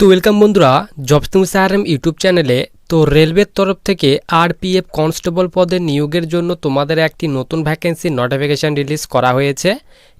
তো ওয়েলকাম বন্ধুরা jobs news YouTube চ্যানেলে তো রেলওয়ের তরফ থেকে আরপিএফ কনস্টেবল পদে নিয়োগের জন্য তোমাদের একটি নতুন ভ্যাকেন্সি নোটিফিকেশান রিলিজ করা হয়েছে।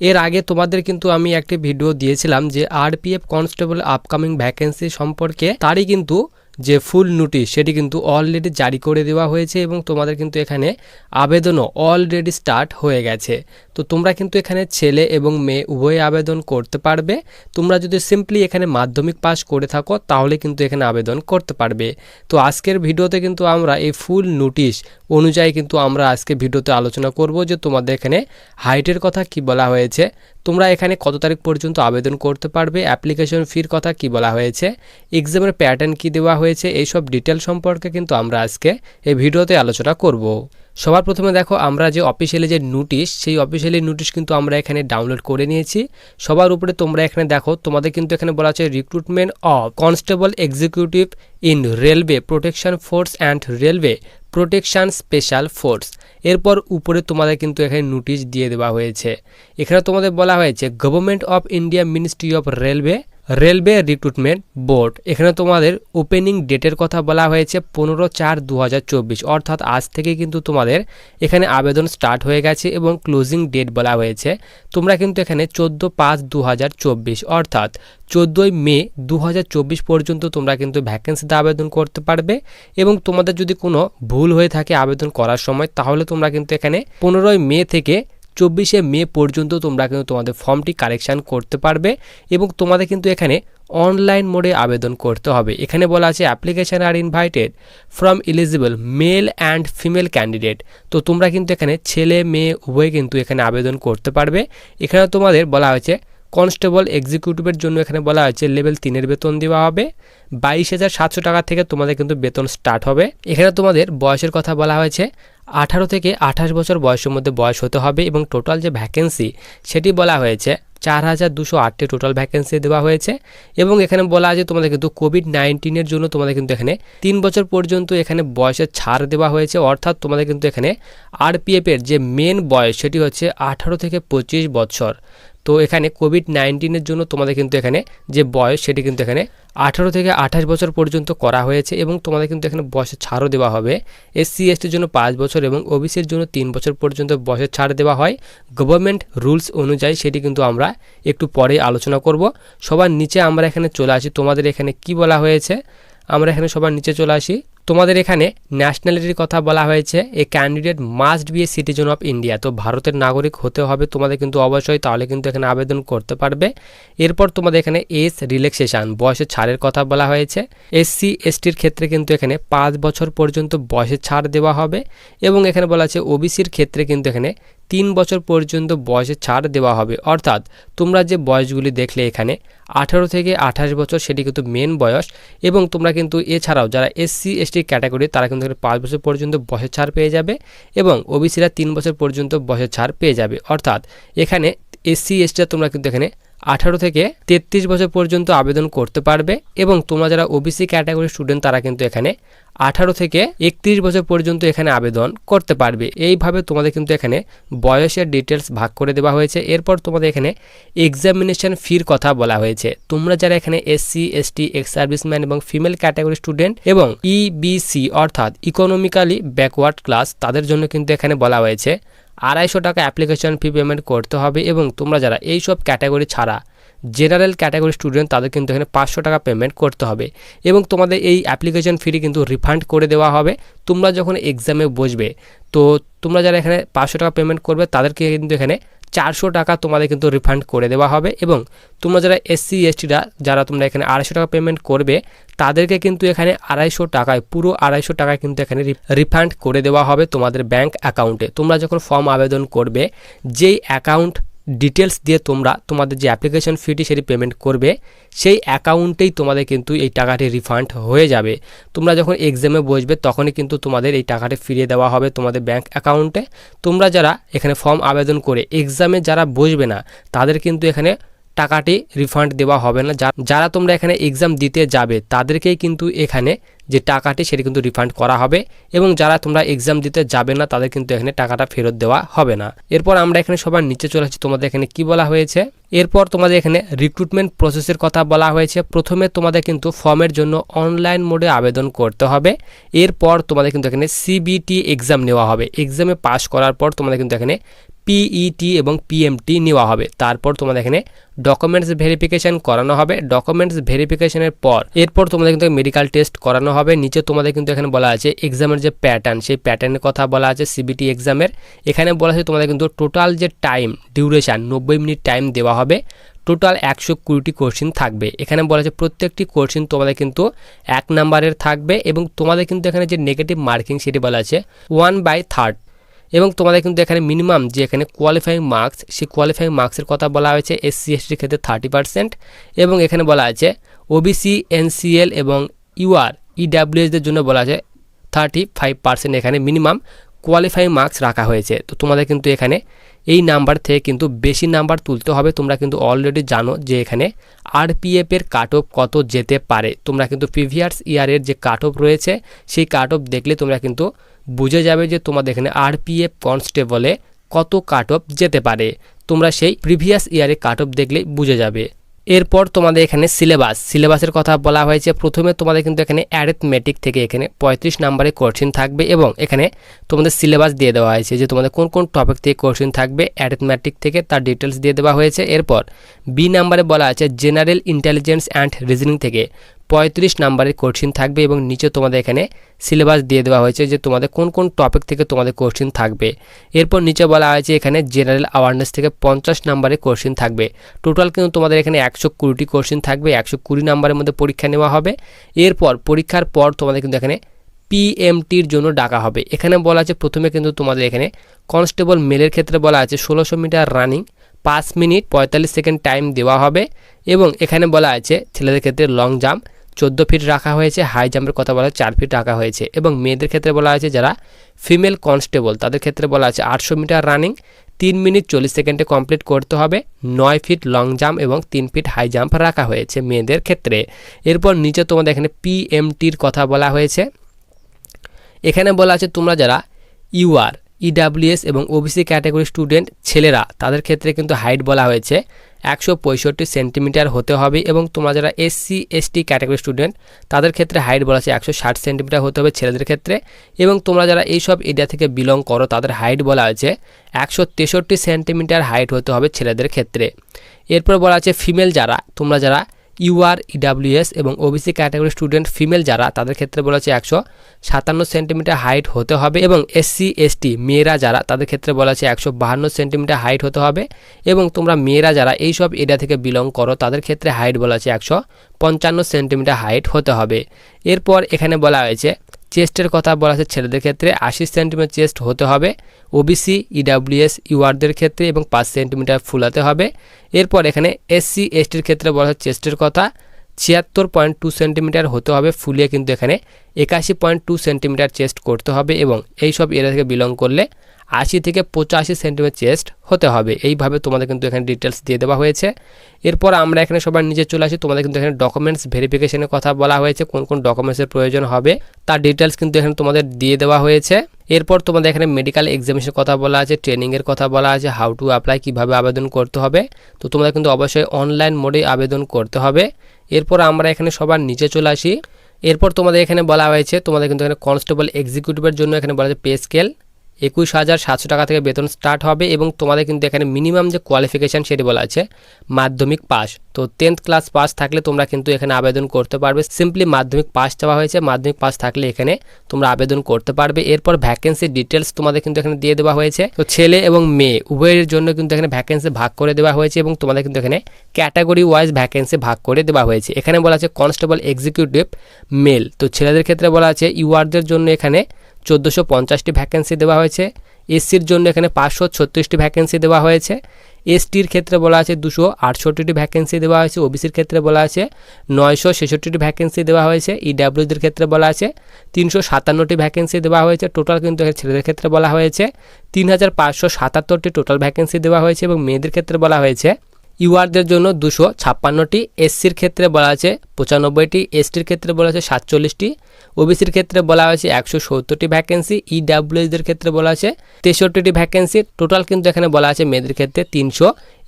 এর আগে তোমাদের কিন্তু আমি একটি ভিডিও দিয়েছিলাম যে আরপিএফ কনস্টেবল আপকামিং ভ্যাকেন্সি সম্পর্কে, তারই কিন্তু যে ফুল নোটিশ সেটি কিন্তু অলরেডি জারি করে দেওয়া হয়েছে এবং তোমাদের কিন্তু এখানে আবেদনও অলরেডি স্টার্ট হয়ে গেছে। তো তোমরা কিন্তু এখানে ছেলে এবং মেয়ে উভয়ে আবেদন করতে পারবে। তোমরা যদি সিম্পলি এখানে মাধ্যমিক পাস করে থাকো, তাহলে কিন্তু এখানে আবেদন করতে পারবে। তো আজকের ভিডিওতে কিন্তু আমরা এই ফুল নোটিশ অনুযায়ী কিন্তু আমরা আজকে ভিডিওতে আলোচনা করব যে তোমাদের এখানে হাইটের কথা কি বলা হয়েছে। তোমরা এখানে কত তারিখ পর্যন্ত আবেদন করতে পারবে? অ্যাপ্লিকেশন ফির কথা কি বলা হয়েছে? এক্সামের প্যাটার্ন কি দেওয়া হয়েছে? এইসব ডিটেল সম্পর্কে কিন্তু আমরা আজকে এই ভিডিওতে আলোচনা করব। সবার প্রথমে দেখো, আমরা যে অফিসিয়ালি যে নোটিশ সেই অফিসিয়ালি নোটিশ কিন্তু আমরা এখানে ডাউনলোড করে নিয়েছি। সবার উপরে তোমরা এখানে দেখো, তোমাদের কিন্তু এখানে বলা আছে recruitment of constable executive in railway protection force and railway protection special force এরপর উপরে তোমাদের কিন্তু এখানে নোটিশ দিয়ে দেওয়া হয়েছে। এখানে তোমাদের বলা হয়েছে government of India ministry of railway railway recruitment board. এখানে তোমাদের ওপেনিং ডেটের কথা বলা হয়েছে পনেরো চার দু অর্থাৎ আজ থেকে কিন্তু তোমাদের এখানে আবেদন স্টার্ট হয়ে গেছে এবং ক্লোজিং ডেট বলা হয়েছে। তোমরা কিন্তু এখানে চোদ্দ পাঁচ দু অর্থাৎ চোদ্দোই মে দু হাজার চব্বিশ পর্যন্ত তোমরা কিন্তু ভ্যাকেন্সিতে আবেদন করতে পারবে। এবং তোমাদের যদি কোনো ভুল হয়ে থাকে আবেদন করার সময়, তাহলে তোমরা কিন্তু এখানে পনেরোই মে থেকে চব্বিশে মে পর্যন্ত তোমরা কিন্তু তোমাদের ফর্মটি কারেকশান করতে পারবে এবং তোমাদের কিন্তু এখানে অনলাইন মোডে আবেদন করতে হবে। এখানে বলা আছে application are invited from eligible male and female candidate তো তোমরা কিন্তু এখানে ছেলে, মেয়ে, উভয় কিন্তু এখানে আবেদন করতে পারবে। এখানে তোমাদের বলা হয়েছে কনস্টেবল এক্সিকিউটিভের জন্য এখানে বলা হয়েছে, লেভেল তিনের বেতন দেওয়া হবে। বাইশ হাজার সাতশো টাকা থেকে তোমাদের কিন্তু বেতন স্টার্ট হবে। এখানে তোমাদের বয়সের কথা বলা হয়েছে আঠারো থেকে আঠাশ বছর বয়সের মধ্যে বয়স হতে হবে এবং টোটাল যে ভ্যাকেন্সি সেটি বলা হয়েছে চার হাজার দুশো আটটি টোটাল ভ্যাকেন্সি দেওয়া হয়েছে। এবং এখানে বলা আছে তোমাদের কিন্তু কোভিড নাইন্টিনের জন্য তোমাদের কিন্তু এখানে তিন বছর পর্যন্ত এখানে বয়সের ছাড় দেওয়া হয়েছে। অর্থাৎ তোমাদের কিন্তু এখানে আরপিএফের যে মেন বয়স, সেটি হচ্ছে আঠারো থেকে পঁচিশ বছর। তো এখানে কোভিড নাইন্টিনের জন্য তোমাদের কিন্তু এখানে যে বয়স, সেটি কিন্তু এখানে আঠারো থেকে আঠাশ বছর পর্যন্ত করা হয়েছে এবং তোমাদের কিন্তু এখানে বয়সের ছাড়ও দেওয়া হবে। এসসি এসটির জন্য পাঁচ বছর এবং ওবিসির জন্য তিন বছর পর্যন্ত বয়সের ছাড় দেওয়া হয়। গভর্নমেন্ট রুলস অনুযায়ী সেটি কিন্তু আমরা একটু পরে আলোচনা করব। সবার নিচে আমরা এখানে চলে আসি। তোমাদের এখানে কি বলা হয়েছে? আমরা এখানে সবার নিচে চলে আসি। তোমাদের এখানে ন্যাশনালিটির কথা বলা হয়েছে, a candidate must be a citizen of India তো ভারতের নাগরিক হতে হবে তোমাদের কিন্তু অবশ্যই, তাহলে কিন্তু এখানে আবেদন করতে পারবে। এরপর তোমাদের এখানে এস রিল্যাক্সেশন বয়সের ছাড়ের কথা বলা হয়েছে। এসসি এসটির ক্ষেত্রে কিন্তু এখানে পাঁচ বছর পর্যন্ত বয়সের ছাড় দেওয়া হবে। এবং এখানে বলা আছে ওবিসির ক্ষেত্রে কিন্তু এখানে তিন বছর পর্যন্ত বয়সে ছাড় দেওয়া হবে। অর্থাৎ তোমরা যে বয়সগুলি দেখলে এখানে, আঠারো থেকে আঠাশ বছর সেটি কিন্তু মেন বয়স এবং তোমরা কিন্তু এছাড়াও যারা এসসি এসটি ক্যাটাগরি তারা কিন্তু পাঁচ বছর পর্যন্ত বয়সের ছাড় পেয়ে যাবে এবং ওবিসিরা তিন বছর পর্যন্ত বয়সের ছাড় পেয়ে যাবে। অর্থাৎ এখানে এসসি এসটিরা তোমরা কিন্তু এখানে আঠারো থেকে তেত্রিশ বছর পর্যন্ত আবেদন করতে পারবে এবং তোমরা যারা ওবিসি ক্যাটাগরির স্টুডেন্ট তারা কিন্তু এখানে আঠারো থেকে একত্রিশ বছর পর্যন্ত এখানে আবেদন করতে পারবে। এইভাবে তোমাদের কিন্তু এখানে বয়সের ডিটেলস ভাগ করে দেওয়া হয়েছে। এরপর তোমাদের এখানে এক্সামিনেশন ফির কথা বলা হয়েছে। তোমরা যারা এখানে এসসি এসটি এক্স সার্ভিসম্যান এবং ফিমেল ক্যাটাগরি স্টুডেন্ট এবং ইবিসি অর্থাৎ ইকোনমিক্যালি ব্যাকওয়ার্ড ক্লাস তাদের জন্য কিন্তু এখানে বলা হয়েছে আড়াইশো টাকা অ্যাপ্লিকেশন ফি পেমেন্ট করতে হবে এবং তোমরা যারা এই সব ক্যাটাগরি ছাড়া জেনারেল ক্যাটাগরি স্টুডেন্ট তাদের কিন্তু এখানে পাঁচশো টাকা পেমেন্ট করতে হবে। এবং তোমাদের এই অ্যাপ্লিকেশন ফিটি কিন্তু রিফান্ড করে দেওয়া হবে। তোমরা যখন এক্সামে বসবে, তো তোমরা যারা এখানে পাঁচশো টাকা পেমেন্ট করবে, তাদেরকে কিন্তু এখানে চারশো টাকা তোমাদের কিন্তু রিফান্ড করে দেওয়া হবে এবং তোমরা যারা এসসি এসটিরা যারা তোমরা এখানে আড়াইশো টাকা পেমেন্ট করবে, তাদেরকে কিন্তু এখানে আড়াইশো টাকায়, পুরো আড়াইশো টাকায় কিন্তু এখানে রিফান্ড করে দেওয়া হবে তোমাদের ব্যাংক অ্যাকাউন্টে তোমরা যখন ফর্ম আবেদন করবে, যেই অ্যাকাউন্ট ডিটেলস দিয়ে তোমরা তোমাদের যে অ্যাপ্লিকেশন ফিটি সেটি পেমেন্ট করবে, সেই অ্যাকাউন্টেই তোমাদের কিন্তু এই টাকাটি রিফান্ড হয়ে যাবে। তোমরা যখন এক্সামে বসবে, তখনই কিন্তু তোমাদের এই টাকাটি ফিরিয়ে দেওয়া হবে তোমাদের ব্যাংক অ্যাকাউন্টে তোমরা যারা এখানে ফর্ম আবেদন করে এক্সামে যারা বসবে না, তাদের কিন্তু এখানে টাকাটি রিফান্ড দেওয়া হবে না। যারা তোমরা এখানে এক্সাম দিতে যাবে, তাদেরকেই কিন্তু এখানে যে টাকাটি সেটি কিন্তু রিফান্ড করা হবে এবং যারা তোমরা এক্সাম দিতে যাবে না, তাদের কিন্তু এখানে টাকাটা ফেরত দেওয়া হবে না। এরপর আমরা এখানে সবার নিচে চলে আসছি তোমাদের এখানে কি বলা হয়েছে? এরপর তোমাদের এখানে রিক্রুটমেন্ট প্রসেসের কথা বলা হয়েছে। প্রথমে তোমাদের কিন্তু ফর্মের জন্য অনলাইন মোডে আবেদন করতে হবে। এরপর তোমাদের কিন্তু এখানে সিবিটি এক্সাম নেওয়া হবে। এক্সামে পাশ করার পর তোমাদের কিন্তু এখানে পিইটি এবং পিএমটি নেওয়া হবে। তারপর তোমাদের এখানে ডকুমেন্টস ভেরিফিকেশান করানো হবে। ডকুমেন্টস ভেরিফিকেশানের পর এরপর তোমাদের কিন্তু মেডিকেল টেস্ট করানো হবে, নিচে তোমাদের কিন্তু এখানে বলা আছে এক্সামের যে প্যাটার্ন সেই প্যাটার্নের কথা বলা আছে সিবিটি এক্সামের এখানে বলা আছে তোমাদের কিন্তু টোটাল যে টাইম ডিউরেশান নব্বই মিনিট টাইম দেওয়া হবে। টোটাল একশো কুড়িটি কোশ্চিন থাকবে। এখানে বলা আছে প্রত্যেকটি কোশ্চিন তোমাদের কিন্তু এক নাম্বারের থাকবে এবং তোমাদের কিন্তু এখানে যে নেগেটিভ মার্কিং সেটি বলা আছে ওয়ান বাই থার্ড এবং তোমাদের কিন্তু এখানে মিনিমাম যে এখানে কোয়ালিফাইং মার্কস সেই কোয়ালিফাইং মার্কসের কথা বলা হয়েছে এসসি এসটির ক্ষেত্রে থার্টি পার্সেন্ট এবং এখানে বলা আছে ওবিসি এনসিএল এবং ইউআর ইডাব্লিউএসদের জন্য বলা আছে থার্টি ফাইভ পার্সেন্ট এখানে মিনিমাম কোয়ালিফাই মার্কস রাখা হয়েছে। তো তোমাদের কিন্তু এখানে এই নাম্বার থেকে কিন্তু বেশি নাম্বার তুলতে হবে। তোমরা কিন্তু অলরেডি জানো যে এখানে আরপিএফের কাট অফ কত যেতে পারে। তোমরা কিন্তু প্রিভিয়াস ইয়ারের যে কাট অফ রয়েছে, সেই কাট অফ দেখলে তোমরা কিন্তু বুঝে যাবে যে তোমাদের এখানে আরপিএফ কনস্টেবলে কত কাট অফ যেতে পারে। তোমরা সেই প্রিভিয়াস ইয়ারে কাট অফ দেখলেই বুঝে যাবে। এরপর তোমাদের এখানে সিলেবাস সিলেবাসের কথা বলা হয়েছে, প্রথমে তোমাদের কিন্তু এখানে অ্যারেথমেটিক থেকে এখানে পঁয়ত্রিশ নাম্বারে কোশ্চিন থাকবে এবং এখানে তোমাদের সিলেবাস দিয়ে দেওয়া হয়েছে যে তোমাদের কোন কোন টপিক থেকে কোশ্চিন থাকবে অ্যারেথমেটিক থেকে তার ডিটেলস দিয়ে দেওয়া হয়েছে। এরপর বি নাম্বারে বলা আছে জেনারেল ইন্টেলিজেন্স অ্যান্ড রিজনিং থেকে। পঁয়ত্রিশ নাম্বারের কোশ্চিন থাকবে এবং নিচে তোমাদের এখানে সিলেবাস দিয়ে দেওয়া হয়েছে যে তোমাদের কোন কোন টপিক থেকে তোমাদের কোশ্চিন থাকবে। এরপর নিচে বলা হয়েছে এখানে জেনারেল অ্যাওয়ারনেস থেকে পঞ্চাশ নাম্বারের কোশ্চিন থাকবে। টোটাল কিন্তু তোমাদের এখানে একশো কুড়িটি কোশ্চিন থাকবে, একশো কুড়ি নাম্বারের মধ্যে পরীক্ষা নেওয়া হবে। এরপর পরীক্ষার পর তোমাদের কিন্তু এখানে পিএমটির জন্য ডাকা হবে। এখানে বলা আছে প্রথমে কিন্তু তোমাদের এখানে কনস্টেবল মেলের ক্ষেত্রে বলা আছে ষোলোশো মিটার রানিং পাঁচ মিনিট পঁয়তাল্লিশ সেকেন্ড টাইম দেওয়া হবে এবং এখানে বলা আছে ছেলেদের ক্ষেত্রে লং জাম্প চোদ্দ ফিট রাখা হয়েছে হাই জাম্পের কথা বলা চার ফিট রাখা হয়েছে এবং মেয়েদের ক্ষেত্রে বলা হয়েছে যারা ফিমেল কনস্টেবল তাদের ক্ষেত্রে বলা আছে আটশো মিটার রানিং তিন মিনিট চল্লিশ সেকেন্ডে কমপ্লিট করতে হবে, নয় ফিট লং জাম্প এবং তিন ফিট হাই জাম্প রাখা হয়েছে মেয়েদের ক্ষেত্রে। এরপর নিচে তোমাদের এখানে পিএমটির কথা বলা হয়েছে। এখানে বলা আছে তোমরা যারা ইউআর ইডাব্লিউএস এবং ওবিসি ক্যাটাগরি স্টুডেন্ট ছেলেরা, তাদের ক্ষেত্রে কিন্তু হাইট বলা হয়েছে। একশো পঁয়ষট্টি সেন্টিমিটার হতে হবে এবং তোমরা যারা এসসি, এসটি ক্যাটাগরি স্টুডেন্ট, তাদের ক্ষেত্রে হাইট বলা আছে একশো ষাট সেন্টিমিটার হতে হবে ছেলেদের ক্ষেত্রে এবং তোমরা যারা এইসব এরিয়া থেকে বিলং করো, তাদের হাইট বলা আছে একশো তেষট্টি সেন্টিমিটার হাইট হতে হবে ছেলেদের ক্ষেত্রে। এরপর বলা আছে ফিমেল যারা, তোমরা যারা ইউআর ইডাব্লিউএস এবং ওবিসি ক্যাটাগরি স্টুডেন্ট ফিমেল যারা, তাদের ক্ষেত্রে বলেছে একশো সাতান্ন সেন্টিমিটার হাইট হতে হবে এবং এসসি এসটি মেয়েরা যারা, তাদের ক্ষেত্রে বলা আছে একশো বাহান্ন সেন্টিমিটার হাইট হতে হবে এবং তোমরা মেয়েরা যারা এই সব এরিয়া থেকে বিলং করো, তাদের ক্ষেত্রে হাইট বলা আছে একশো পঞ্চান্ন সেন্টিমিটার হাইট হতে হবে। এরপর এখানে বলা হয়েছে চেস্টের কথা বলা আছে ছেলেদের ক্ষেত্রে। আশি সেন্টিমিটার চেস্ট হতে হবে। ওবিসি ইডাব্লিউএস ইউআরদের ক্ষেত্রে এবং পাঁচ সেন্টিমিটার ফুলাতে হবে। এরপর এখানে এসসি এসটির ক্ষেত্রে বলা হচ্ছে চেস্টের কথা। ছিয়াত্তর পয়েন্ট টু সেন্টিমিটার হতে হবে, ফুলিয়ে কিন্তু এখানে একাশি পয়েন্ট টু সেন্টিমিটার চেস্ট করতে হবে এবং এই সব এরিয়া থেকে বিলং করলে আশি থেকে পঁচাশি সেন্টিমিটার চেস্ট হতে হবে। এইভাবে তোমাদের কিন্তু এখানে ডিটেলস দিয়ে দেওয়া হয়েছে। এরপর আমরা এখানে সবার নিচে চলে আসি। তোমাদের কিন্তু এখানে ডকুমেন্টস ভেরিফিকেশনের কথা বলা হয়েছে, কোন কোন ডকুমেন্টসের প্রয়োজন হবে। তার ডিটেলস কিন্তু এখানে তোমাদের দিয়ে দেওয়া হয়েছে। এরপর তোমাদের এখানে মেডিকেল এক্সামিনেশনের কথা বলা আছে ট্রেনিংয়ের কথা বলা আছে হাউ টু অ্যাপ্লাই কীভাবে আবেদন করতে হবে। তো তোমাদের কিন্তু অবশ্যই অনলাইন মোডে আবেদন করতে হবে। এরপর আমরা এখানে সবার নিচে চলে আসি। এরপর তোমাদের এখানে বলা হয়েছে, তোমাদের কিন্তু এখানে কনস্টেবল এক্সিকিউটিভের জন্য এখানে বলা হয়েছে পে স্কেল একুশ হাজার সাতশো টাকা থেকে বেতন স্টার্ট হবে এবং তোমাদের কিন্তু এখানে মিনিমাম যে কোয়ালিফিকেশান সেটি বলা আছে, মাধ্যমিক পাস তো টেন্থ ক্লাস পাস থাকলে তোমরা কিন্তু এখানে আবেদন করতে পারবে। সিম্পলি মাধ্যমিক পাস চাওয়া হয়েছে, মাধ্যমিক পাস থাকলে এখানে তোমরা আবেদন করতে পারবে। এরপর ভ্যাকেন্সি ডিটেলস তোমাদের কিন্তু এখানে দিয়ে দেওয়া হয়েছে। তো ছেলে এবং মেয়ে, উভয়ের জন্য কিন্তু এখানে ভ্যাকেন্সি ভাগ করে দেওয়া হয়েছে এবং তোমাদের কিন্তু এখানে ক্যাটাগরি ওয়াইজ ভ্যাকেন্সি ভাগ করে দেওয়া হয়েছে। এখানে বলা আছে কনস্টেবল এক্সিকিউটিভ মেল তো ছেলেদের ক্ষেত্রে বলা আছে ইউআরদের জন্য এখানে চোদ্দোশো পঞ্চাশটি ভ্যাকেন্সি দেওয়া হয়েছে। এসসির জন্য এখানে পাঁচশো ছত্রিশটি ভ্যাকেন্সি দেওয়া হয়েছে। এসটির ক্ষেত্রে বলা আছে দুশো আটষট্টিটি ভ্যাকেন্সি দেওয়া হয়েছে। ওবিসির ক্ষেত্রে বলা আছে নয়শো ছেষট্টিটি ভ্যাকেন্সি দেওয়া হয়েছে। ইডাব্লিউদের ক্ষেত্রে বলা আছে তিনশো সাতান্নটি ভ্যাকেন্সি দেওয়া হয়েছে। টোটাল কিন্তু ছেলেদের ক্ষেত্রে বলা হয়েছে। তিন হাজার পাঁচশো সাতাত্তরটি টোটাল ভ্যাকেন্সি দেওয়া হয়েছে এবং মেয়েদের ক্ষেত্রে বলা হয়েছে। ইউআরদের জন্য দুশো ছাপ্পান্নটি এসসির ক্ষেত্রে বলা আছে, পঁচানব্বইটি এসটির ক্ষেত্রে বলা আছে, সাতচল্লিশটি ওবিসির ক্ষেত্রে বলা হয়েছে, একশো সত্তরটি ভ্যাকেন্সি, ইডাব্লিউএসদের ক্ষেত্রে বলা আছে, তেষট্টিটি ভ্যাকেন্সি, টোটাল কিন্তু এখানে বলা আছে মেয়েদের ক্ষেত্রে তিনশো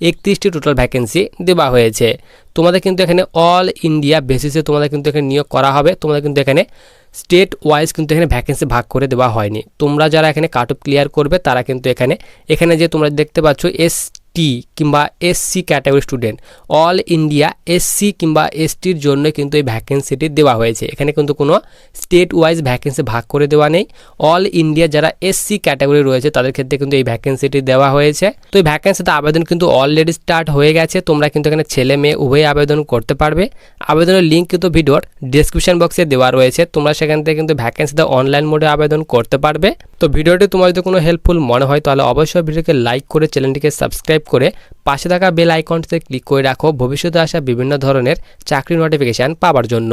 একত্রিশটি টোটাল ভ্যাকেন্সি দেওয়া হয়েছে। তোমাদের কিন্তু এখানে অল ইন্ডিয়া বেসিসে তোমাদের কিন্তু এখানে নিয়োগ করা হবে, তোমাদের কিন্তু এখানে স্টেট ওয়াইজ কিন্তু এখানে ভ্যাকেন্সি ভাগ করে দেওয়া হয়নি। তোমরা যারা এখানে কাট অফ ক্লিয়ার করবে, তারা কিন্তু এখানে এখানে যে তোমরা দেখতে পাচ্ছ, এস টি কিংবা SC category student all India SC কিংবা এসটির জন্য কিন্তু এই ভ্যাকেন্সিটি দেওয়া হয়েছে। এখানে কিন্তু কোনো স্টেট ওয়াইজ ভ্যাকেন্সি ভাগ করে দেওয়া নেই। অল ইন্ডিয়া যারা এসসি ক্যাটাগরি রয়েছে, তাদের ক্ষেত্রে কিন্তু এই ভ্যাকেন্সিটি দেওয়া হয়েছে। তো এই ভ্যাকেন্সিতে আবেদন কিন্তু অলরেডি স্টার্ট হয়ে গেছে। তোমরা কিন্তু এখানে ছেলে, মেয়ে উভয় আবেদন করতে পারবে। আবেদনের লিঙ্ক কিন্তু ভিডিওর ডিসক্রিপশন বক্সে দেওয়া রয়েছে। তোমরা সেখান থেকে কিন্তু ভ্যাকেন্সিতে অনলাইন মোডে আবেদন করতে পারবে। তো ভিডিওটি তোমার যদি কোনো হেল্পফুল মনে হয়, তাহলে অবশ্যই ভিডিওকে লাইক করে চ্যানেলটিকে সাবস্ক্রাইব করে পাশে থাকা বেল আইকনটিতে ক্লিক করে রাখো। ভবিষ্যতে আসা বিভিন্ন ধরনের চাকরি নোটিফিকেশান পাওয়ার জন্য।